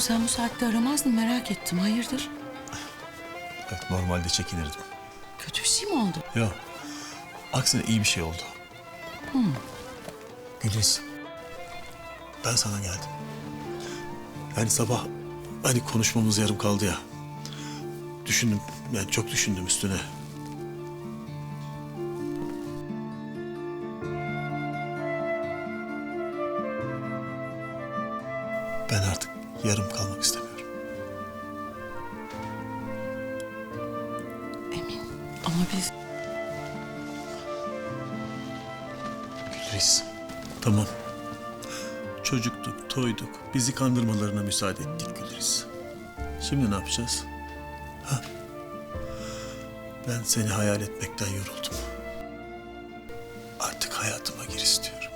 sen bu saatte aramazdın merak ettim. Hayırdır? Evet, normalde çekinirdim. Kötü bir şey mi oldu? Yok. Aksine iyi bir şey oldu. Güliz. Ben sana geldim. Yani sabah hani konuşmamız yarım kaldı ya. Düşündüm. Yani çok düşündüm üstüne. Ben artık yarım kalmak istemiyorum. Emin. Ama biz... Gülriz. Tamam. Çocuktuk, toyduk. Bizi kandırmalarına müsaade ettik Gülriz. Şimdi ne yapacağız? Ha? Ben seni hayal etmekten yoruldum. Artık hayatıma gir istiyorum.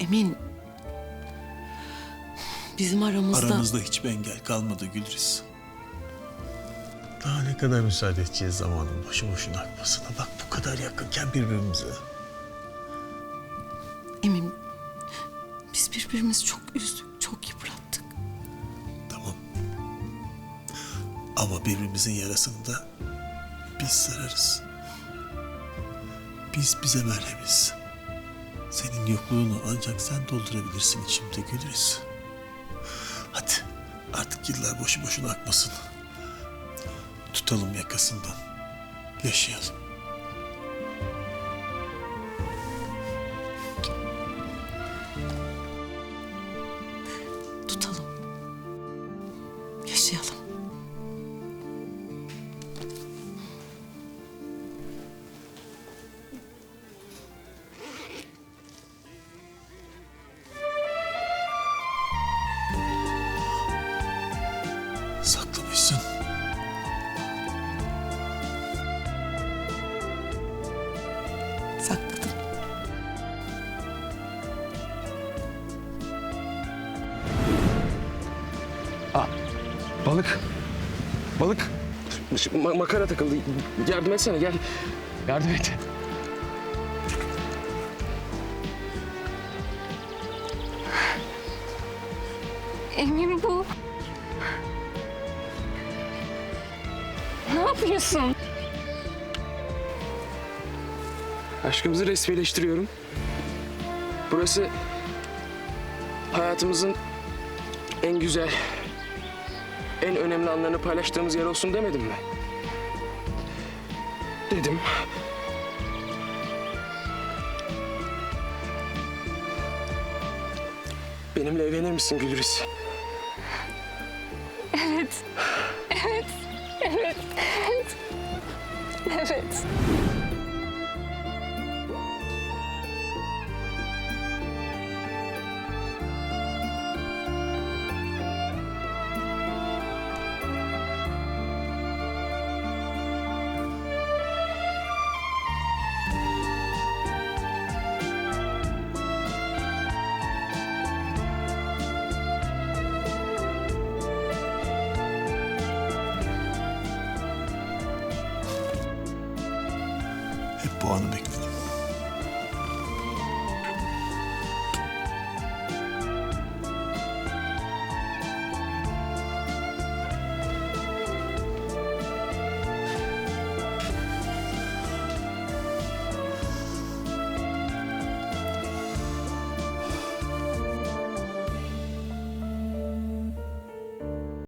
Emin. Bizim aramızda... Aramızda hiçbir engel kalmadı Gülriz. Daha ne kadar müsaade edeceğiz zamanın boşu boşuna akmasına. Bak bu kadar yakınken birbirimize. Emin. Biz birbirimizi çok üzdük, çok yıprattık. Tamam. Ama birbirimizin yarasını da biz sararız. Biz bize merhemiz. Senin yokluğunu ancak sen doldurabilirsin içimde Gülriz. Hadi artık yıllar boşu boşuna akmasın. Tutalım yakasından. Yaşayalım. Sakladım. Balık. Balık. Ma- makara takıldı. Yardım etsene gel. Yardım et. Emin bu. Ne yapıyorsun? Aşkımızı resmileştiriyorum. Burası hayatımızın en güzel, en önemli anlarını paylaştığımız yer olsun demedim mi? Dedim. Benimle evlenir misin Gülriz? Evet. Evet. Evet. Evet. Evet. på Anebygden.